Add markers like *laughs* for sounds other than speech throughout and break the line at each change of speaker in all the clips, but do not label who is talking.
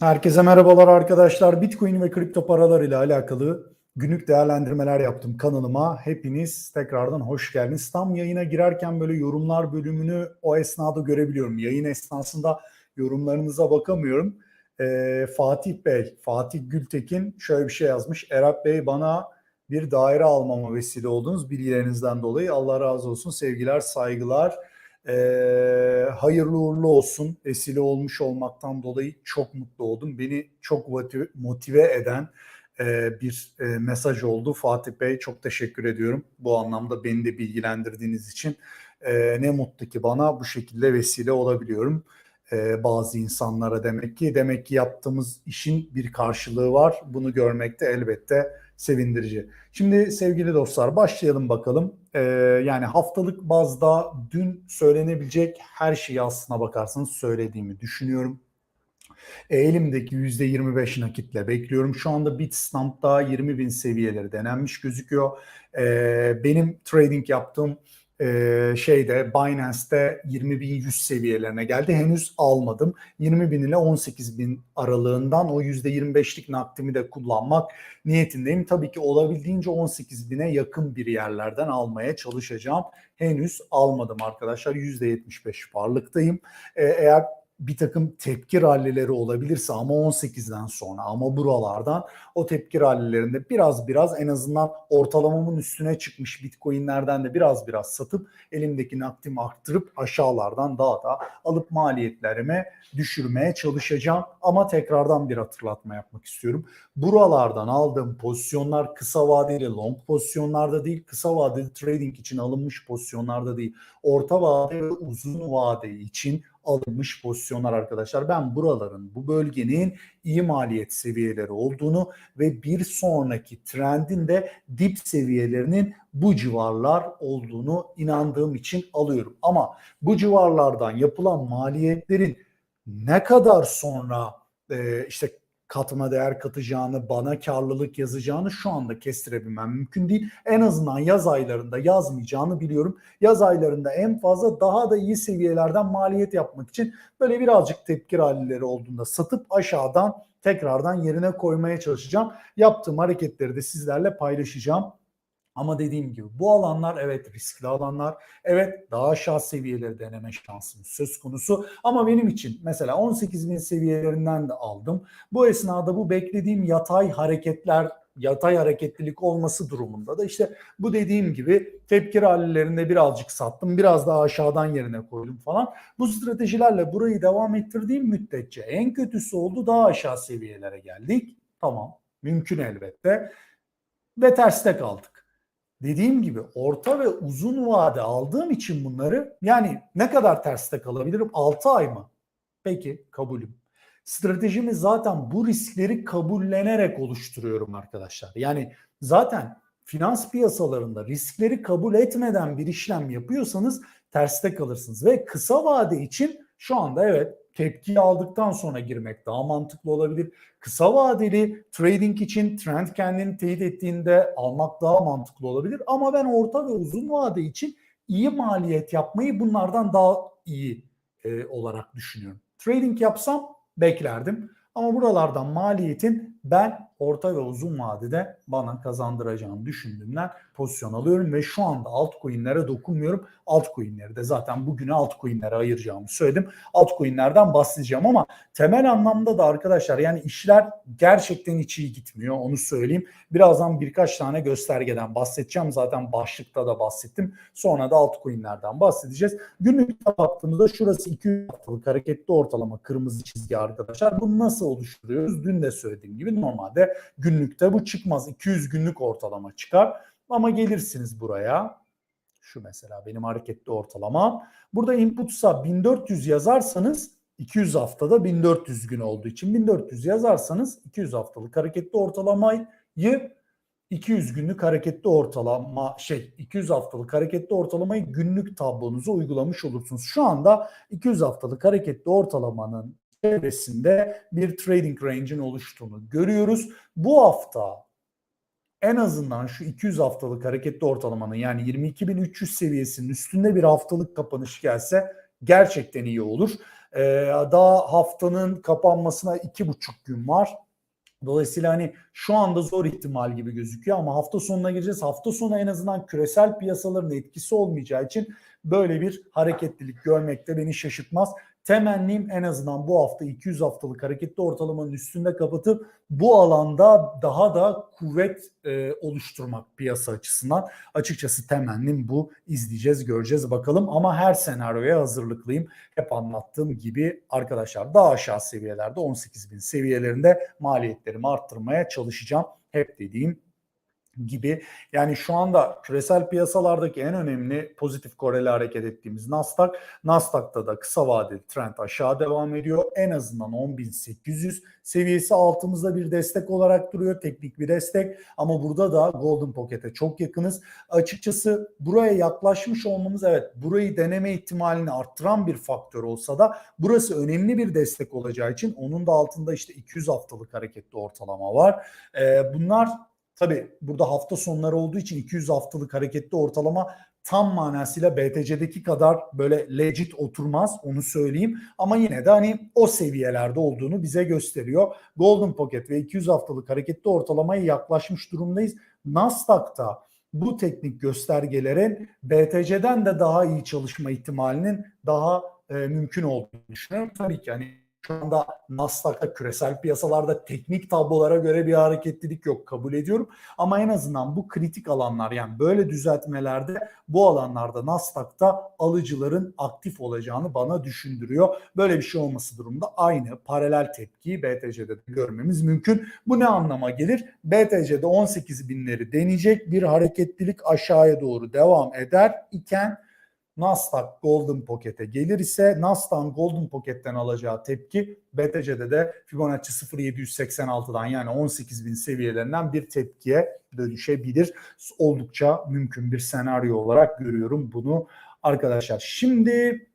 Herkese merhabalar arkadaşlar. Bitcoin ve kripto paralar ile alakalı günlük değerlendirmeler yaptım kanalıma. Hepiniz tekrardan hoş geldiniz. Tam yayına girerken böyle yorumlar bölümünü o esnada görebiliyorum. Yayın esnasında yorumlarınıza bakamıyorum. Ee, Fatih Bey, Fatih Gültekin şöyle bir şey yazmış. Erap Bey bana bir daire almama vesile oldunuz bilgilerinizden dolayı. Allah razı olsun. Sevgiler, saygılar. Ee, hayırlı uğurlu olsun. Vesile olmuş olmaktan dolayı çok mutlu oldum. Beni çok motive eden e, bir e, mesaj oldu. Fatih Bey çok teşekkür ediyorum. Bu anlamda beni de bilgilendirdiğiniz için. E, ne mutlu ki bana bu şekilde vesile olabiliyorum. E, bazı insanlara demek ki demek ki yaptığımız işin bir karşılığı var. Bunu görmek de elbette sevindirici. Şimdi sevgili dostlar başlayalım bakalım. Ee, yani haftalık bazda dün söylenebilecek her şeyi aslına bakarsanız söylediğimi düşünüyorum. E, elimdeki %25 nakitle bekliyorum. Şu anda Bitstamp'ta 20 bin seviyeleri denenmiş gözüküyor. E, benim trading yaptığım e, şeyde Binance'te 20.100 seviyelerine geldi. Henüz almadım. 20 bin ile 18 bin aralığından o %25'lik nakdimi de kullanmak niyetindeyim. Tabii ki olabildiğince 18 bine yakın bir yerlerden almaya çalışacağım. Henüz almadım arkadaşlar. %75 varlıktayım. E, eğer bir takım tepki rallileri olabilirse ama 18'den sonra ama buralardan o tepki rallilerinde biraz biraz en azından ortalamamın üstüne çıkmış bitcoinlerden de biraz biraz satıp elimdeki nakdimi arttırıp aşağılardan daha da alıp maliyetlerime düşürmeye çalışacağım. Ama tekrardan bir hatırlatma yapmak istiyorum. Buralardan aldığım pozisyonlar kısa vadeli long pozisyonlarda değil, kısa vadeli trading için alınmış pozisyonlarda değil. Orta vade ve uzun vade için alınmış pozisyonlar arkadaşlar. Ben buraların, bu bölgenin iyi maliyet seviyeleri olduğunu ve bir sonraki trendin de dip seviyelerinin bu civarlar olduğunu inandığım için alıyorum. Ama bu civarlardan yapılan maliyetlerin ne kadar sonra işte katma değer katacağını, bana karlılık yazacağını şu anda kestirebilmem mümkün değil. En azından yaz aylarında yazmayacağını biliyorum. Yaz aylarında en fazla daha da iyi seviyelerden maliyet yapmak için böyle birazcık tepki rallileri olduğunda satıp aşağıdan tekrardan yerine koymaya çalışacağım. Yaptığım hareketleri de sizlerle paylaşacağım. Ama dediğim gibi bu alanlar evet riskli alanlar. Evet daha aşağı seviyeleri deneme şansımız söz konusu. Ama benim için mesela 18 bin seviyelerinden de aldım. Bu esnada bu beklediğim yatay hareketler yatay hareketlilik olması durumunda da işte bu dediğim gibi tepki rallilerinde birazcık sattım. Biraz daha aşağıdan yerine koydum falan. Bu stratejilerle burayı devam ettirdiğim müddetçe en kötüsü oldu daha aşağı seviyelere geldik. Tamam mümkün elbette ve terste kaldık dediğim gibi orta ve uzun vade aldığım için bunları yani ne kadar terste kalabilirim? 6 ay mı? Peki kabulüm. Stratejimi zaten bu riskleri kabullenerek oluşturuyorum arkadaşlar. Yani zaten finans piyasalarında riskleri kabul etmeden bir işlem yapıyorsanız terste kalırsınız ve kısa vade için şu anda evet tepkiyi aldıktan sonra girmek daha mantıklı olabilir. Kısa vadeli trading için trend kendini teyit ettiğinde almak daha mantıklı olabilir. Ama ben orta ve uzun vade için iyi maliyet yapmayı bunlardan daha iyi e, olarak düşünüyorum. Trading yapsam beklerdim. Ama buralardan maliyetin ben orta ve uzun vadede bana kazandıracağını düşündüğümden pozisyon alıyorum ve şu anda altcoin'lere dokunmuyorum. Altcoin'leri de zaten bugüne altcoin'lere ayıracağımı söyledim. Altcoin'lerden bahsedeceğim ama temel anlamda da arkadaşlar yani işler gerçekten hiç iyi gitmiyor onu söyleyeyim. Birazdan birkaç tane göstergeden bahsedeceğim. Zaten başlıkta da bahsettim. Sonra da altcoin'lerden bahsedeceğiz. Günlükte baktığımızda şurası 200 haftalık hareketli ortalama kırmızı çizgi arkadaşlar. Bunu nasıl oluşturuyoruz? Dün de söylediğim gibi normalde günlükte bu çıkmaz. 200 günlük ortalama çıkar. Ama gelirsiniz buraya. Şu mesela benim hareketli ortalamam. Burada inputsa 1400 yazarsanız 200 haftada 1400 gün olduğu için 1400 yazarsanız 200 haftalık hareketli ortalamayı 200 günlük hareketli ortalama şey 200 haftalık hareketli ortalamayı günlük tablonuza uygulamış olursunuz. Şu anda 200 haftalık hareketli ortalamanın çevresinde bir trading range'in oluştuğunu görüyoruz. Bu hafta en azından şu 200 haftalık hareketli ortalamanın yani 22.300 seviyesinin üstünde bir haftalık kapanış gelse gerçekten iyi olur. Ee, daha haftanın kapanmasına iki buçuk gün var. Dolayısıyla hani şu anda zor ihtimal gibi gözüküyor ama hafta sonuna gireceğiz. Hafta sonu en azından küresel piyasaların etkisi olmayacağı için böyle bir hareketlilik görmekte beni şaşırtmaz. Temennim en azından bu hafta 200 haftalık hareketli ortalamanın üstünde kapatıp bu alanda daha da kuvvet e, oluşturmak piyasa açısından. Açıkçası temennim bu. İzleyeceğiz, göreceğiz bakalım ama her senaryoya hazırlıklıyım. Hep anlattığım gibi arkadaşlar daha aşağı seviyelerde 18.000 seviyelerinde maliyetlerimi arttırmaya çalışacağım. Hep dediğim gibi. Yani şu anda küresel piyasalardaki en önemli pozitif koreli hareket ettiğimiz Nasdaq. Nasdaq'ta da kısa vadeli trend aşağı devam ediyor. En azından 10.800 seviyesi altımızda bir destek olarak duruyor. Teknik bir destek ama burada da Golden Pocket'e çok yakınız. Açıkçası buraya yaklaşmış olmamız evet burayı deneme ihtimalini arttıran bir faktör olsa da burası önemli bir destek olacağı için onun da altında işte 200 haftalık hareketli ortalama var. Ee, bunlar Tabi burada hafta sonları olduğu için 200 haftalık hareketli ortalama tam manasıyla BTC'deki kadar böyle legit oturmaz onu söyleyeyim. Ama yine de hani o seviyelerde olduğunu bize gösteriyor. Golden Pocket ve 200 haftalık hareketli ortalamaya yaklaşmış durumdayız. Nasdaq'ta bu teknik göstergelerin BTC'den de daha iyi çalışma ihtimalinin daha e, mümkün olduğunu düşünüyorum. Tabii ki hani şu anda Nasdaq'ta küresel piyasalarda teknik tablolara göre bir hareketlilik yok kabul ediyorum. Ama en azından bu kritik alanlar yani böyle düzeltmelerde bu alanlarda Nasdaq'ta alıcıların aktif olacağını bana düşündürüyor. Böyle bir şey olması durumda aynı paralel tepkiyi BTC'de de görmemiz mümkün. Bu ne anlama gelir? BTC'de 18 binleri deneyecek bir hareketlilik aşağıya doğru devam eder iken Nasdaq Golden Pocket'e gelir ise Nasdaq'ın Golden Pocket'ten alacağı tepki BTC'de de Fibonacci 0786'dan yani 18.000 seviyelerinden bir tepkiye dönüşebilir. Oldukça mümkün bir senaryo olarak görüyorum bunu arkadaşlar. Şimdi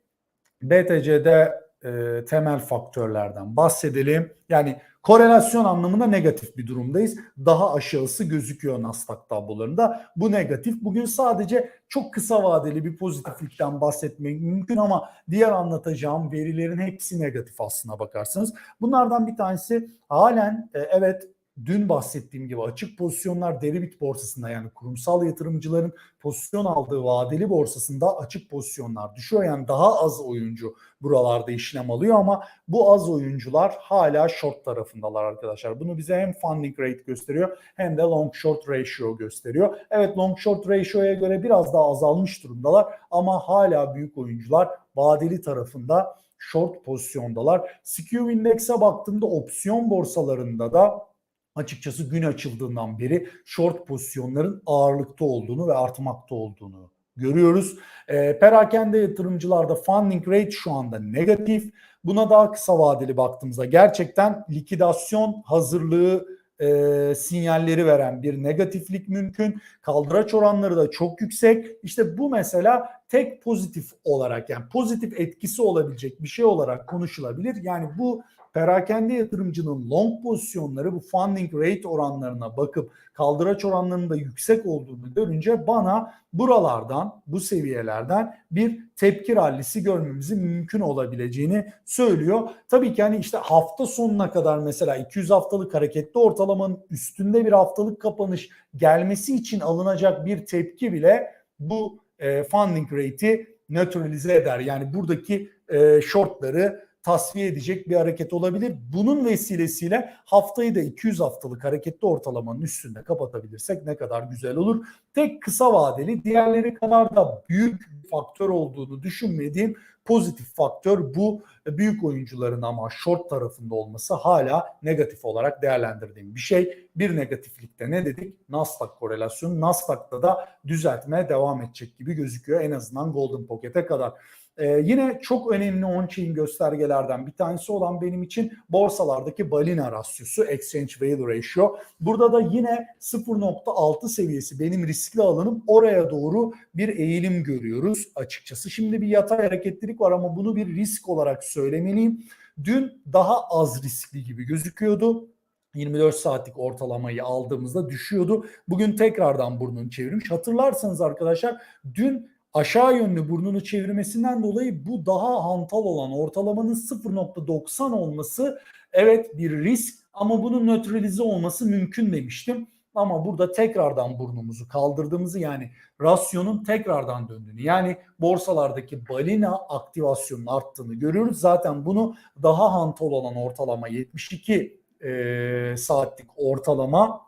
BTC'de e, temel faktörlerden bahsedelim. Yani Korelasyon anlamında negatif bir durumdayız. Daha aşağısı gözüküyor Nasdaq tablolarında. Bu negatif. Bugün sadece çok kısa vadeli bir pozitiflikten bahsetmek mümkün ama diğer anlatacağım verilerin hepsi negatif aslına bakarsanız. Bunlardan bir tanesi halen e, evet dün bahsettiğim gibi açık pozisyonlar deribit borsasında yani kurumsal yatırımcıların pozisyon aldığı vadeli borsasında açık pozisyonlar düşüyor. Yani daha az oyuncu buralarda işlem alıyor ama bu az oyuncular hala short tarafındalar arkadaşlar. Bunu bize hem funding rate gösteriyor hem de long short ratio gösteriyor. Evet long short ratio'ya göre biraz daha azalmış durumdalar ama hala büyük oyuncular vadeli tarafında short pozisyondalar. Skew Index'e baktığımda opsiyon borsalarında da açıkçası gün açıldığından beri short pozisyonların ağırlıkta olduğunu ve artmakta olduğunu görüyoruz. E, perakende yatırımcılarda funding rate şu anda negatif. Buna daha kısa vadeli baktığımızda gerçekten likidasyon hazırlığı e, sinyalleri veren bir negatiflik mümkün. Kaldıraç oranları da çok yüksek. İşte bu mesela tek pozitif olarak yani pozitif etkisi olabilecek bir şey olarak konuşulabilir. Yani bu perakende yatırımcının long pozisyonları bu funding rate oranlarına bakıp kaldıraç oranlarının da yüksek olduğunu görünce bana buralardan bu seviyelerden bir tepki rallisi görmemizin mümkün olabileceğini söylüyor. Tabii ki hani işte hafta sonuna kadar mesela 200 haftalık hareketli ortalamanın üstünde bir haftalık kapanış gelmesi için alınacak bir tepki bile bu e, funding rate'i nötralize eder. Yani buradaki e, shortları tasfiye edecek bir hareket olabilir. Bunun vesilesiyle haftayı da 200 haftalık hareketli ortalamanın üstünde kapatabilirsek ne kadar güzel olur. Tek kısa vadeli diğerleri kadar da büyük faktör olduğunu düşünmediğim pozitif faktör bu büyük oyuncuların ama short tarafında olması hala negatif olarak değerlendirdiğim bir şey. Bir negatiflikte ne dedik? Nasdaq korelasyonu. Nasdaq'ta da düzeltmeye devam edecek gibi gözüküyor en azından Golden Pocket'e kadar. Ee, yine çok önemli on-chain göstergelerden bir tanesi olan benim için borsalardaki balina rasyosu, exchange value ratio. Burada da yine 0.6 seviyesi benim riskli alanım oraya doğru bir eğilim görüyoruz açıkçası. Şimdi bir yatay hareketlilik var ama bunu bir risk olarak söylemeliyim. Dün daha az riskli gibi gözüküyordu. 24 saatlik ortalamayı aldığımızda düşüyordu. Bugün tekrardan burnunu çevirmiş. Hatırlarsanız arkadaşlar dün aşağı yönlü burnunu çevirmesinden dolayı bu daha hantal olan ortalamanın 0.90 olması evet bir risk ama bunun nötralize olması mümkün demiştim. Ama burada tekrardan burnumuzu kaldırdığımızı yani rasyonun tekrardan döndüğünü yani borsalardaki balina aktivasyonun arttığını görüyoruz. Zaten bunu daha hantal olan ortalama 72 e, saatlik ortalama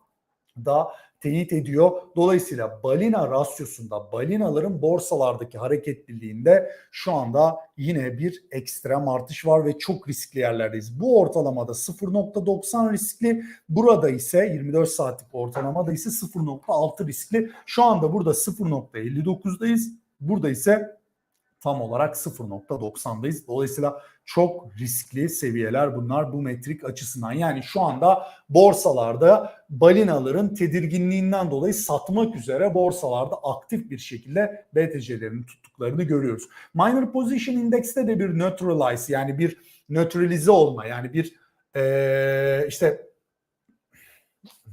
da teyit ediyor. Dolayısıyla balina rasyosunda balinaların borsalardaki hareketliliğinde şu anda yine bir ekstrem artış var ve çok riskli yerlerdeyiz. Bu ortalamada 0.90 riskli. Burada ise 24 saatlik ortalamada ise 0.6 riskli. Şu anda burada 0.59'dayız. Burada ise tam olarak 0.90'dayız. Dolayısıyla çok riskli seviyeler bunlar bu metrik açısından. Yani şu anda borsalarda balinaların tedirginliğinden dolayı satmak üzere borsalarda aktif bir şekilde BTC'lerin tuttuklarını görüyoruz. Minor Position Index'te de bir neutralize yani bir nötralize olma yani bir ee, işte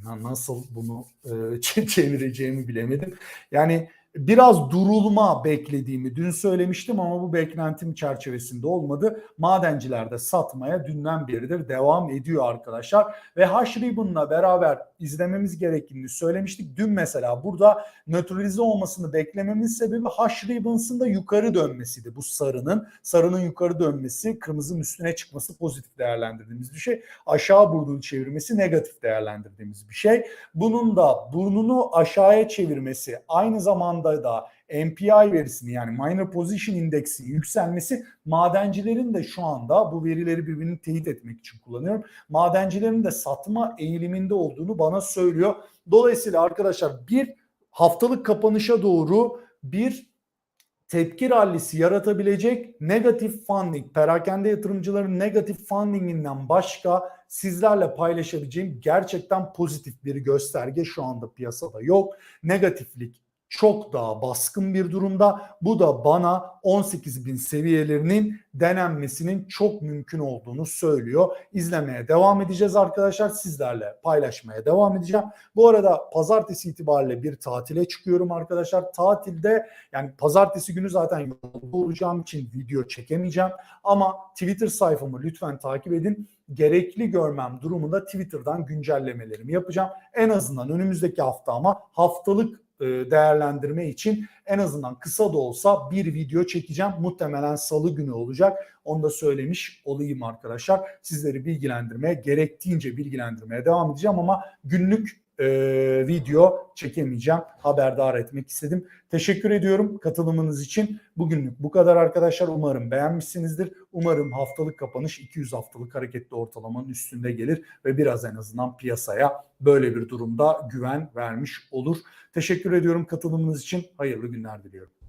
nasıl bunu e, *laughs* çevireceğimi bilemedim. Yani biraz durulma beklediğimi dün söylemiştim ama bu beklentim çerçevesinde olmadı. Madenciler de satmaya dünden beridir devam ediyor arkadaşlar. Ve Hash Ribbon'la beraber izlememiz gerektiğini söylemiştik. Dün mesela burada nötralize olmasını beklememin sebebi Hash Ribbons'ın da yukarı dönmesiydi. Bu sarının, sarının yukarı dönmesi, kırmızının üstüne çıkması pozitif değerlendirdiğimiz bir şey. Aşağı burnunu çevirmesi negatif değerlendirdiğimiz bir şey. Bunun da burnunu aşağıya çevirmesi aynı zamanda anda da MPI verisini yani Minor Position Index'i yükselmesi madencilerin de şu anda bu verileri birbirini teyit etmek için kullanıyorum. Madencilerin de satma eğiliminde olduğunu bana söylüyor. Dolayısıyla arkadaşlar bir haftalık kapanışa doğru bir tepki rallisi yaratabilecek negatif funding, perakende yatırımcıların negatif fundinginden başka sizlerle paylaşabileceğim gerçekten pozitif bir gösterge şu anda piyasada yok. Negatiflik çok daha baskın bir durumda. Bu da bana 18 bin seviyelerinin denenmesinin çok mümkün olduğunu söylüyor. İzlemeye devam edeceğiz arkadaşlar. Sizlerle paylaşmaya devam edeceğim. Bu arada pazartesi itibariyle bir tatile çıkıyorum arkadaşlar. Tatilde yani pazartesi günü zaten yolda olacağım için video çekemeyeceğim. Ama Twitter sayfamı lütfen takip edin gerekli görmem durumunda Twitter'dan güncellemelerimi yapacağım. En azından önümüzdeki hafta ama haftalık değerlendirme için en azından kısa da olsa bir video çekeceğim. Muhtemelen salı günü olacak. Onu da söylemiş olayım arkadaşlar. Sizleri bilgilendirmeye, gerektiğince bilgilendirmeye devam edeceğim ama günlük e, video çekemeyeceğim. Haberdar etmek istedim. Teşekkür ediyorum katılımınız için. Bugünlük bu kadar arkadaşlar. Umarım beğenmişsinizdir. Umarım haftalık kapanış 200 haftalık hareketli ortalamanın üstünde gelir ve biraz en azından piyasaya böyle bir durumda güven vermiş olur. Teşekkür ediyorum katılımınız için. Hayırlı günler diliyorum.